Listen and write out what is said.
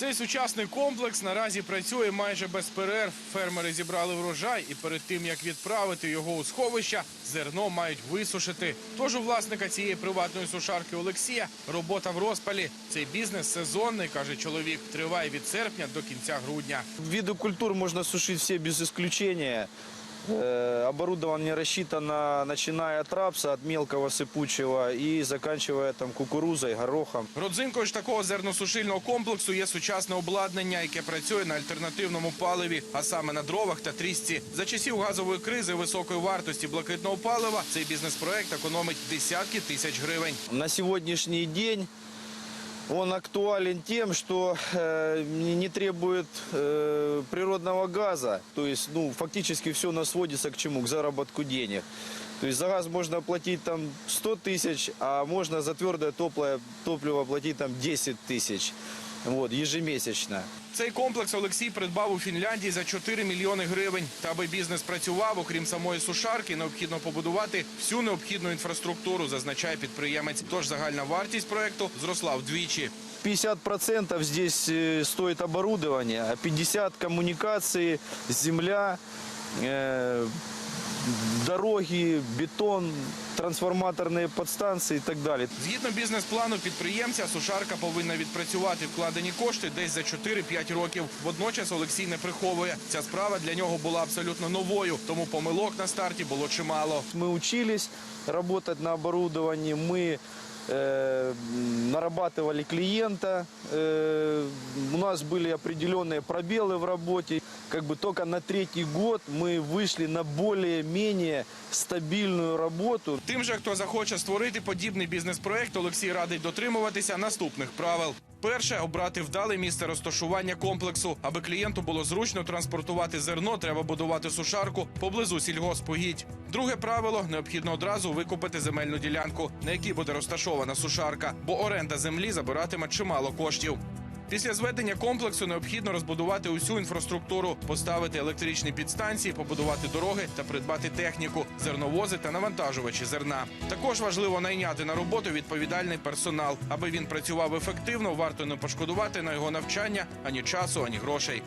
Цей сучасний комплекс наразі працює майже без перерв. Фермери зібрали врожай і перед тим як відправити його у сховища, зерно мають висушити. Тож у власника цієї приватної сушарки Олексія робота в розпалі. Цей бізнес сезонний, каже чоловік, триває від серпня до кінця грудня. Виды культур можно сушить все без исключения. Э, Оборудование рассчитано, начиная от рапса, от мелкого сыпучего и заканчивая там кукурузой, горохом. Родзинкою ж такого зерносушильного комплексу є сучасне обладнання, яке працює на альтернативному паливі, а саме на дровах та трісці. За часів газової кризи високої вартості блакитного палива цей бізнес-проект економить десятки тисяч гривень. На сегодняшний день он актуален тем, что э, не не требует э, природного газа. То есть, ну, фактически все у нас сводится к чему? К заработку денег. То есть за газ можно платить там 100 тысяч, а можно за твердое топливо, топливо платить там 10 тысяч вот, ежемесячно. Цей комплекс Олексій придбав у Фінляндії за 4 мільйони гривень. Та аби бізнес працював, окрім самої сушарки, необхідно побудувати всю необхідну інфраструктуру, зазначає підприємець. Тож загальна вартість проекту зросла вдвічі. 50% здесь э, стоит оборудование, а 50% коммуникации, земля, э, дороги, бетон, трансформаторные подстанции и так далее. Згідно бізнес-плану підприємця, сушарка повинна відпрацювати вкладені кошти десь за 4-5 років. Водночас Олексій не приховує. Ця справа для нього була абсолютно новою, тому помилок на старті було чимало. Мы учились работать на оборудовании, мы э, нарабатывали клиента, э, у нас были определенные пробелы в работе. Как бы только на третий год мы вышли на более-менее стабильную работу. Тим же, хто захоче створити подібний бізнес-проект, Олексій радить дотримуватися наступних правил. Перше обрати вдале місце розташування комплексу. Аби клієнту було зручно транспортувати зерно, треба будувати сушарку поблизу сільгоспогідь. Друге правило необхідно одразу викупити земельну ділянку, на якій буде розташована сушарка, бо оренда землі забиратиме чимало коштів. Після зведення комплексу необхідно розбудувати усю інфраструктуру, поставити електричні підстанції, побудувати дороги та придбати техніку, зерновози та навантажувачі зерна. Також важливо найняти на роботу відповідальний персонал. Аби він працював ефективно, варто не пошкодувати на його навчання ані часу, ані грошей.